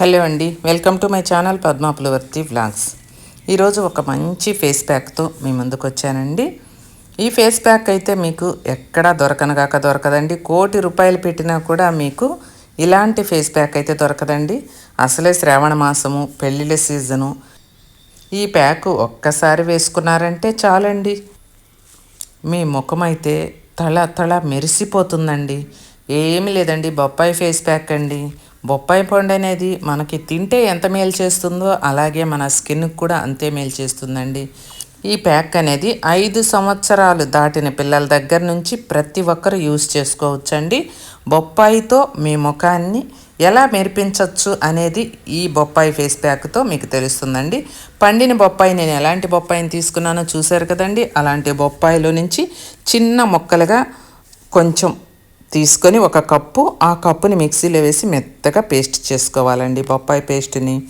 Hello అండి welcome to my channel Padmapulavarthi vlogs. ఈరోజు ఒక మంచి ఫేస్ ప్యాక్తో మీ ముందుకు వచ్చానండి. ఈ ఫేస్ ప్యాక్ అయితే మీకు ఎక్కడా దొరకనగాక దొరకదండి. కోటి రూపాయలు పెట్టినా కూడా మీకు ఇలాంటి ఫేస్ ప్యాక్ అయితే దొరకదండి. అసలే శ్రావణ మాసము పెళ్ళిళ్ళ సీజను. ఈ ప్యాక్ ఒక్కసారి వేసుకున్నారంటే చాలండి. మీ ముఖం అయితే తళ తళ మెరిసిపోతుందండి. ఏమి లేదండి బొప్పాయి ఫేస్ ప్యాక్ అండి. బొప్పాయి పండు అనేది మనకి తింటే ఎంత మేలు చేస్తుందో అలాగే మన స్కిన్కి కూడా అంతే మేలు చేస్తుందండి. ఈ ప్యాక్ అనేది ఐదు సంవత్సరాలు దాటిన పిల్లల దగ్గర నుంచి ప్రతి ఒక్కరు యూజ్ చేసుకోవచ్చండి. బొప్పాయితో మీ ముఖాన్ని ఎలా మెరిపించవచ్చు అనేది ఈ బొప్పాయి ఫేస్ ప్యాక్తో మీకు తెలుస్తుందండి. పండిన బొప్పాయి నేను ఎలాంటి బొప్పాయిని తీసుకున్నానో చూశారు కదండి. అలాంటి బొప్పాయిలో నుంచి చిన్న మొక్కలుగా కొంచెం తీసుకొని ఒక కప్పు ఆ కప్పుని మిక్సీలో వేసి మెత్తగా పేస్ట్ చేసుకోవాలండి బొప్పాయి పేస్ట్ని.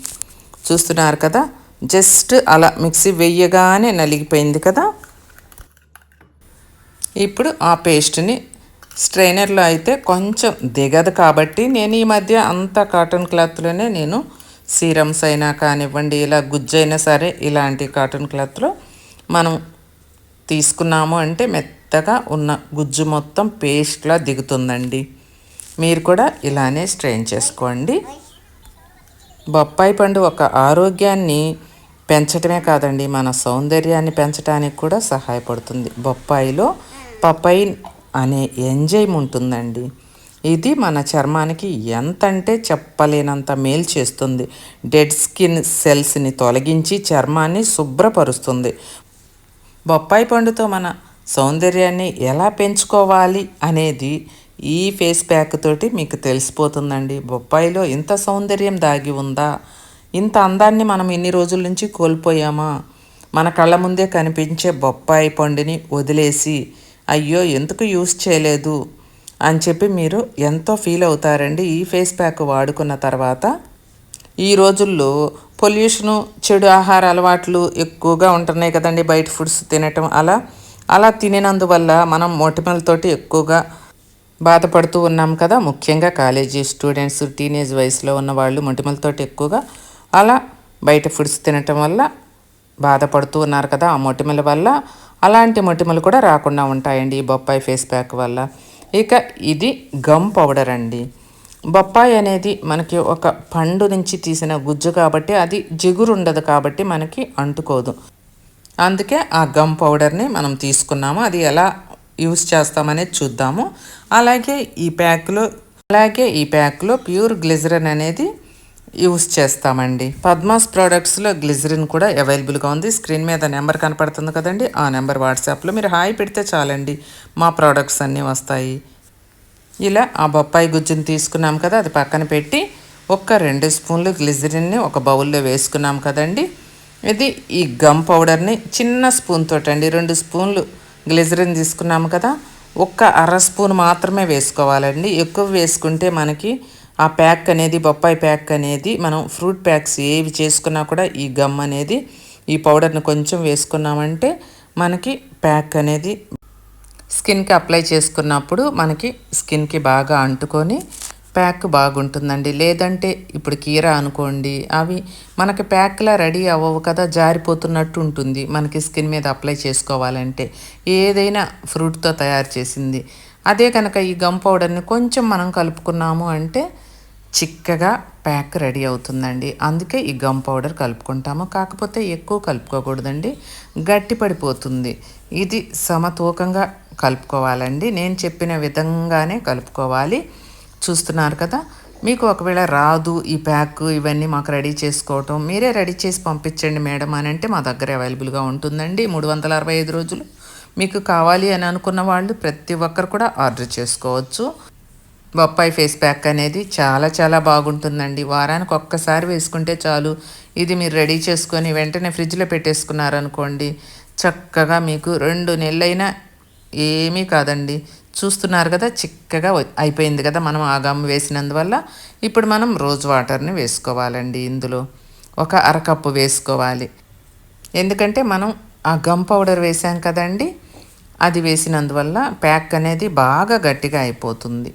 చూస్తున్నారు కదా? జస్ట్ అలా మిక్సీ వెయ్యగానే నలిగిపోయింది కదా? ఇప్పుడు ఆ పేస్ట్ని స్ట్రైనర్లో అయితే కొంచెం దిగదు కాబట్టి నేను ఈ మధ్య అంత కాటన్ క్లాత్లోనే నేను సీరమ్స్ అయినా కానివ్వండి ఇలా గుజ్జైనా సరే ఇలాంటి కాటన్ క్లాత్లో మనం తీసుకున్నాము అంటే మెత్త మెత్తగా ఉన్న గుజ్జు మొత్తం పేస్ట్లా దిగుతుందండి. మీరు కూడా ఇలానే స్ట్రెయిన్ చేసుకోండి. బొప్పాయి పండు ఒక ఆరోగ్యాన్ని పెంచటమే కాదండి మన సౌందర్యాన్ని పెంచడానికి కూడా సహాయపడుతుంది. బొప్పాయిలో పపైన్ అనే ఎంజైమ్ ఉంటుందండి. ఇది మన చర్మానికి ఎంత అంటే చెప్పలేనంత మేలు చేస్తుంది. డెడ్ స్కిన్ సెల్స్ని తొలగించి చర్మాన్ని శుభ్రపరుస్తుంది. బొప్పాయి పండుతో మన సౌందర్యాన్ని ఎలా పెంచుకోవాలి అనేది ఈ ఫేస్ ప్యాక్ తోటి మీకు తెలిసిపోతుందండి. బొప్పాయిలో ఇంత సౌందర్యం దాగి ఉందా? ఇంత అందాన్ని మనం ఇన్ని రోజుల నుంచి కోల్పోయామా? మన కళ్ళ ముందే కనిపించే బొప్పాయి పండుని వదిలేసి అయ్యో ఎందుకు యూస్ చేయలేదు? అని చెప్పి మీరు ఎంతో ఫీల్ అవుతారండి ఈ ఫేస్ ప్యాక్ వాడుకున్న తర్వాత. ఈ రోజుల్లో పొల్యూషను చెడు ఆహార అలవాట్లు ఎక్కువగా ఉంటున్నాయి కదండి బయట ఫుడ్స్ తినటం. అలా అలా తినేనందువల్ల మనం మొటిమలతోటి ఎక్కువగా బాధపడుతూ ఉన్నాం కదా. ముఖ్యంగా కాలేజీ స్టూడెంట్స్ టీనేజ్ వయసులో ఉన్న వాళ్ళు మొటిమలతోటి ఎక్కువగా అలా బయట ఫుడ్స్ తినటం వల్ల బాధపడుతూ ఉన్నారు కదా. ఆ మొటిమల వల్ల అలాంటి మొటిమలు కూడా రాకుండా ఉంటాయండి ఈ బొప్పాయి ఫేస్ ప్యాక్ వల్ల. ఇక ఇది గమ్ పౌడర్ అండి. బొప్పాయి అనేది మనకి ఒక పండు నుంచి తీసిన గుజ్జు కాబట్టి అది జిగురు ఉండదు కాబట్టి మనకి అంటుకోదు. అందుకే ఆ గమ్ పౌడర్ని మనం తీసుకున్నాము. అది ఎలా యూస్ చేస్తామనేది చూద్దాము. అలాగే ఈ ప్యాక్లో అలాగే ఈ ప్యాక్లో ప్యూర్ గ్లిజరిన్ అనేది యూస్ చేస్తామండి. పద్మాస్ ప్రోడక్ట్స్లో గ్లిజరిన్ కూడా అవైలబుల్గా ఉంది. స్క్రీన్ మీద నెంబర్ కనపడుతుంది కదండి. ఆ నెంబర్ వాట్సాప్లో మీరు హాయ్ పెడితే చాలండి. మా ప్రోడక్ట్స్ అన్నీ వస్తాయి. ఇలా ఆ బొప్పాయి గుజ్జుని తీసుకున్నాం కదా అది పక్కన పెట్టి ఒక్క రెండు స్పూన్లు గ్లిజరిన్ని ఒక బౌల్లో వేసుకున్నాం కదండి. ఇది ఈ గమ్ పౌడర్ని చిన్న స్పూన్ తోటండి. రెండు స్పూన్లు గ్లిజరిన్ తీసుకున్నాము కదా. ఒక్క అర స్పూన్ మాత్రమే వేసుకోవాలండి. ఎక్కువ వేసుకుంటే మనకి ఆ ప్యాక్ అనేది బొప్పాయి ప్యాక్ అనేది మనం ఫ్రూట్ ప్యాక్స్ ఏవి చేసుకున్నా కూడా ఈ గమ్ అనేది ఈ పౌడర్ని కొంచెం వేసుకున్నామంటే మనకి ప్యాక్ అనేది స్కిన్కి అప్లై చేసుకున్నప్పుడు మనకి స్కిన్కి బాగా అంటుకొని ప్యాక్ బాగుంటుందండి. లేదంటే ఇప్పుడు కీరా అనుకోండి అవి మనకి ప్యాక్లా రెడీ అవ్వవు కదా జారిపోతున్నట్టు ఉంటుంది. మనకి స్కిన్ మీద అప్లై చేసుకోవాలంటే ఏదైనా ఫ్రూట్తో తయారు చేసింది. అదే కనుక ఈ గమ్ పౌడర్ని కొంచెం మనం కలుపుకున్నాము అంటే చిక్కగా ప్యాక్ రెడీ అవుతుందండి. అందుకే ఈ గమ్ పౌడర్ కలుపుకుంటాము. కాకపోతే ఎక్కువ కలుపుకోకూడదండి. గట్టిపడిపోతుంది ఇది సమతూకంగా కలుపుకోవాలండి. నేను చెప్పిన విధంగానే కలుపుకోవాలి. చూస్తున్నారు కదా మీకు ఒకవేళ రాదు ఈ ప్యాక్ ఇవన్నీ మాకు రెడీ చేసుకోవటం మీరే రెడీ చేసి పంపించండి మేడం అని అంటే మా దగ్గర అవైలబుల్గా ఉంటుందండి. మూడు వందల అరవై ఐదు రోజులు మీకు కావాలి అని అనుకున్న వాళ్ళు ప్రతి ఒక్కరు కూడా ఆర్డర్ చేసుకోవచ్చు. బొప్పాయి ఫేస్ ప్యాక్ అనేది చాలా చాలా బాగుంటుందండి. వారానికి ఒక్కసారి వేసుకుంటే చాలు. ఇది మీరు రెడీ చేసుకొని వెంటనే ఫ్రిడ్జ్లో పెట్టేసుకున్నారనుకోండి చక్కగా మీకు రెండు నెలలైనా ఏమీ కాదండి. చూస్తున్నారు కదా చిక్కగా అయిపోయింది కదా మనం ఆ గమ్ వేసినందువల్ల. ఇప్పుడు మనం రోజ్ వాటర్ని వేసుకోవాలండి ఇందులో. ఒక అరకప్పు వేసుకోవాలి. ఎందుకంటే మనం ఆ గమ్ పౌడర్ వేసాం కదండి అది వేసినందువల్ల ప్యాక్ అనేది బాగా గట్టిగా అయిపోతుంది.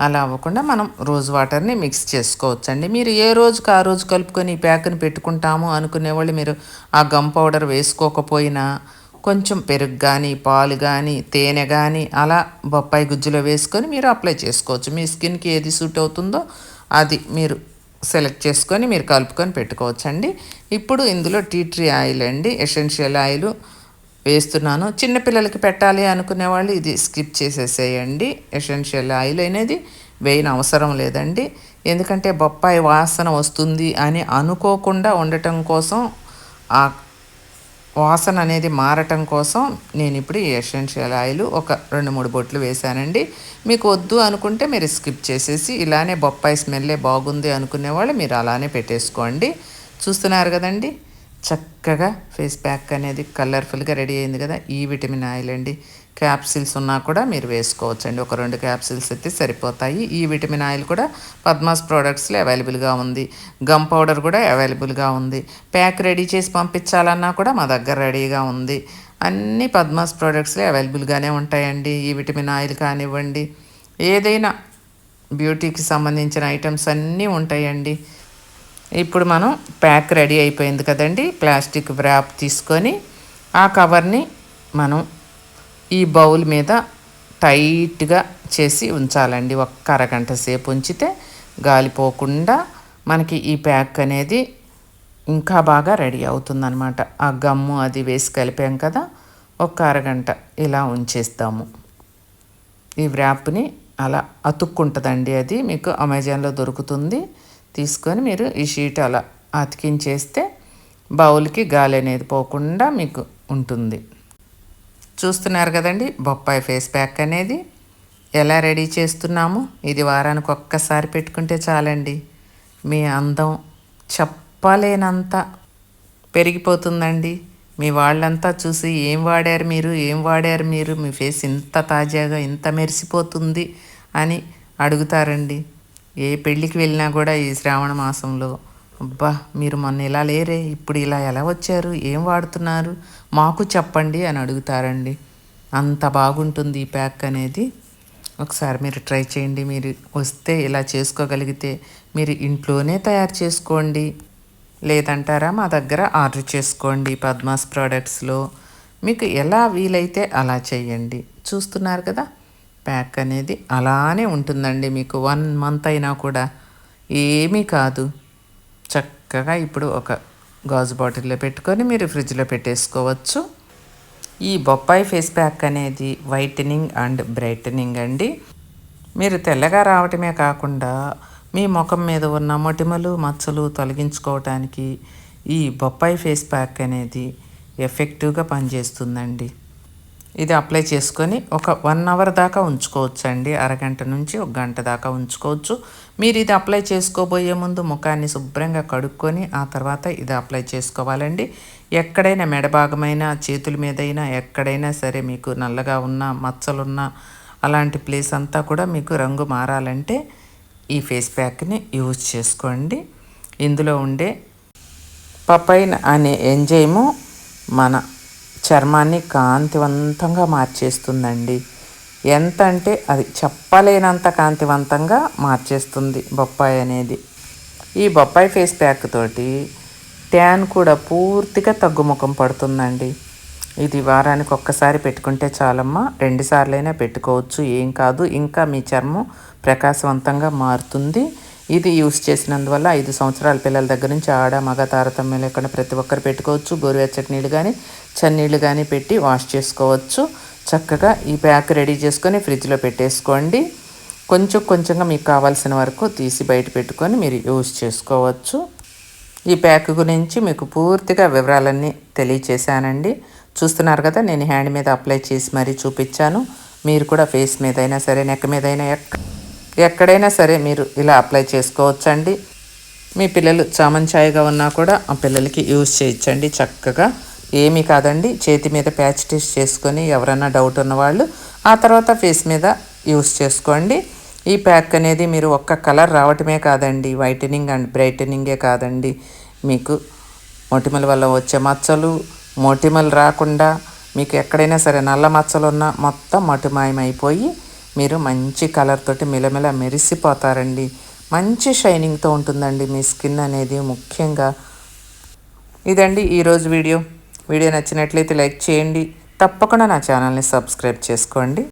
అలా అవ్వకుండా మనం రోజ్ వాటర్ని మిక్స్ చేసుకోవచ్చండి. మీరు ఏ రోజుకి ఆ రోజు కలుపుకొని ఈ ప్యాక్ని పెట్టుకుంటాము అనుకునేవాళ్ళు మీరు ఆ గమ్ పౌడర్ వేసుకోకపోయినా కొంచెం పెరుగు కానీ పాలు కానీ తేనె కానీ అలా బొప్పాయి గుజ్జులో వేసుకొని మీరు అప్లై చేసుకోవచ్చు. మీ స్కిన్కి ఏది సూట్ అవుతుందో అది మీరు సెలెక్ట్ చేసుకొని మీరు కలుపుకొని పెట్టుకోవచ్చండి. ఇప్పుడు ఇందులో టీ ట్రీ ఆయిల్ అండి. ఎసెన్షియల్ ఆయిల్ వేస్తున్నాను. చిన్నపిల్లలకి పెట్టాలి అనుకునే వాళ్ళు ఇది స్కిప్ చేసేసేయండి. ఎసెన్షియల్ ఆయిల్ అనేది వేయని అవసరం లేదండి. ఎందుకంటే బొప్పాయి వాసన వస్తుంది అని అనుకోకుండా ఉండటం కోసం ఆ వాసన అనేది మారటం కోసం నేను ఇప్పుడు ఈ ఎసెన్షియల్ ఆయిల్ ఒక రెండు మూడు బొట్లు వేశానండి. మీకు వద్దు అనుకుంటే మీరు స్కిప్ చేసేసి ఇలానే బొప్పాయి స్మెల్లే బాగుంది అనుకునే వాళ్ళు మీరు అలానే పెట్టేసుకోండి. చూస్తున్నారు కదండి? చక్కగా ఫేస్ ప్యాక్ అనేది కలర్ఫుల్గా రెడీ అయింది కదా ఈ విటమిన్ ఆయిల్ అండి. క్యాప్సిల్స్ ఉన్నా కూడా మీరు వేసుకోవచ్చండి. ఒక రెండు క్యాప్సిల్స్ అయితే సరిపోతాయి. ఈ విటమిన్ ఆయిల్ కూడా పద్మాస్ ప్రోడక్ట్స్లో అవైలబుల్గా ఉంది. గమ్ పౌడర్ కూడా అవైలబుల్గా ఉంది. ప్యాక్ రెడీ చేసి పంపించాలన్నా కూడా మా దగ్గర రెడీగా ఉంది. అన్ని పద్మాస్ ప్రోడక్ట్స్లో అవైలబుల్గానే ఉంటాయండి. ఈ విటమిన్ ఆయిల్ కానివ్వండి. ఏదైనా బ్యూటీకి సంబంధించిన ఐటమ్స్ అన్నీ ఉంటాయండి. ఇప్పుడు మనం ప్యాక్ రెడీ అయిపోయింది కదండి. ప్లాస్టిక్ వ్రాప్ తీసుకొని ఆ కవర్ని మనం ఈ బౌల్ మీద టైట్గా చేసి ఉంచాలండి. ఒక్క అరగంట సేపు ఉంచితే గాలిపోకుండా మనకి ఈ ప్యాక్ అనేది ఇంకా బాగా రెడీ అవుతుందన్నమాట. ఆ గమ్ము అది వేసి కలిపాం కదా ఒక్క అరగంట ఇలా ఉంచేస్తాము. ఈ వ్రాప్ని అలా అతుక్కుంటుందండి అది. మీకు అమెజాన్లో దొరుకుతుంది. తీసుకొని మీరు ఈ షీట్ అలా అతికించేస్తే బౌల్కి గాలి అనేది పోకుండా మీకు ఉంటుంది. చూస్తున్నారు కదండి. బొప్పాయి ఫేస్ ప్యాక్ అనేది ఎలా రెడీ చేస్తున్నాము? ఇది వారానికి ఒక్కసారి పెట్టుకుంటే చాలండి. మీ అందం చెప్పలేనంత పెరిగిపోతుందండి. మీ వాళ్ళంతా చూసి ఏం వాడారు మీరు? ఏం వాడారు మీరు? మీ ఫేస్ ఇంత తాజాగా ఇంత మెరిసిపోతుంది అని అడుగుతారండి. ఏ పెళ్ళికి వెళ్ళినా కూడా ఈ శ్రావణ మాసంలో అబ్బా మీరు మొన్న ఇలా లేరే ఇప్పుడు ఇలా ఎలా వచ్చారు ఏం వాడుతున్నారు మాకు చెప్పండి అని అడుగుతారండి. అంత బాగుంటుంది ఈ ప్యాక్ అనేది. ఒకసారి మీరు ట్రై చేయండి మీరు వస్తే ఇలా చేసుకోగలిగితే మీరు ఇంట్లోనే తయారు చేసుకోండి. లేదంటారా మా దగ్గర ఆర్డర్ చేసుకోండి పద్మాస్ ప్రోడక్ట్స్లో. మీకు ఎలా వీలైతే అలా చేయండి. చూస్తున్నారు కదా ప్యాక్ అనేది అలానే ఉంటుందండి. మీకు వన్ మంత్ అయినా కూడా ఏమీ కాదు. చక్కగా ఇప్పుడు ఒక గాజు బాటిల్లో పెట్టుకొని మీరు ఫ్రిడ్జ్లో పెట్టేసుకోవచ్చు. ఈ బొప్పాయి ఫేస్ ప్యాక్ అనేది వైటనింగ్ అండ్ బ్రైటనింగ్ అండి. మీరు తెల్లగా రావటమే కాకుండా మీ ముఖం మీద ఉన్న మొటిమలు మచ్చలు తొలగించుకోవటానికి ఈ బొప్పాయి ఫేస్ ప్యాక్ అనేది ఎఫెక్టివ్గా పనిచేస్తుందండి. ఇది అప్లై చేసుకొని ఒక వన్ అవర్ దాకా ఉంచుకోవచ్చు అండి అరగంట నుంచి ఒక గంట దాకా ఉంచుకోవచ్చు. మీరు ఇది అప్లై చేసుకోబోయే ముందు ముఖాన్ని శుభ్రంగా కడుక్కొని ఆ తర్వాత ఇది అప్లై చేసుకోవాలండి. ఎక్కడైనా మెడభాగమైన చేతుల మీదైనా ఎక్కడైనా సరే మీకు నల్లగా ఉన్న మచ్చలున్న అలాంటి ప్లేస్ అంతా కూడా మీకు రంగు మారాలంటే ఈ ఫేస్ ప్యాక్ని యూజ్ చేసుకోండి. ఇందులో ఉండే పపైన్ అనే ఎంజైము మన చర్మాన్ని కాంతివంతంగా మార్చేస్తుందండి. ఎంత అంటే అది చెప్పలేనంత కాంతివంతంగా మార్చేస్తుంది బొప్పాయి అనేది. ఈ బొప్పాయి ఫేస్ ప్యాక్ తోటి ట్యాన్ కూడా పూర్తిగా తగ్గుముఖం పడుతుందండి. ఇది వారానికి ఒక్కసారి పెట్టుకుంటే చాలమ్మా. రెండుసార్లైనా పెట్టుకోవచ్చు. ఏం కాదు. ఇంకా మీ చర్మం ప్రకాశవంతంగా మారుతుంది. ఇది యూస్ చేసినందువల్ల ఐదు సంవత్సరాల పిల్లల దగ్గర నుంచి ఆడ మగ తారతమ్యం లేకుండా ప్రతి ఒక్కరు పెట్టుకోవచ్చు. గోరువెచ్చటి నీళ్ళు కానీ చన్నీళ్ళు కానీ పెట్టి వాష్ చేసుకోవచ్చు. చక్కగా ఈ ప్యాక్ రెడీ చేసుకొని ఫ్రిడ్జ్లో పెట్టేసుకోండి. కొంచెం కొంచెంగా మీకు కావాల్సిన వరకు తీసి బయట పెట్టుకొని మీరు యూజ్ చేసుకోవచ్చు. ఈ ప్యాక్ గురించి మీకు పూర్తిగా వివరాలన్నీ తెలియచేశానండి. చూస్తున్నారు కదా నేను హ్యాండ్ మీద అప్లై చేసి మరీ చూపించాను. మీరు కూడా ఫేస్ మీద అయినా సరే నెక్ మీద అయినా ఎక్క ఎక్కడైనా సరే మీరు ఇలా అప్లై చేసుకోవచ్చండి. మీ పిల్లలు చామంచాయిగా ఉన్నా కూడా ఆ పిల్లలకి యూజ్ చేయించండి చక్కగా. ఏమీ కాదండి. చేతి మీద ప్యాచ్ టెస్ట్ చేసుకొని ఎవరైనా డౌట్ ఉన్నవాళ్ళు ఆ తర్వాత ఫేస్ మీద యూస్ చేసుకోండి. ఈ ప్యాక్ అనేది మీరు ఒక్క కలర్ రావటమే కాదండి. వైటనింగ్ అండ్ బ్రైటనింగే కాదండి. మీకు మొటిమల వల్ల వచ్చే మచ్చలు మొటిమలు రాకుండా మీకు ఎక్కడైనా సరే నల్ల మచ్చలు ఉన్నా మొత్తం మటుమాయమైపోయి మీరు మంచి కలర్ తోటి మిలమిల మెరిసిపోతారండి. మంచి షైనింగ్తో ఉంటుందండి మీ స్కిన్ అనేది ముఖ్యంగా. ఇదండి ఈరోజు వీడియో. వీడియో నచ్చినట్లయితే లైక్ చేయండి. తప్పకుండా నా ఛానల్ని సబ్స్క్రైబ్ చేసుకోండి.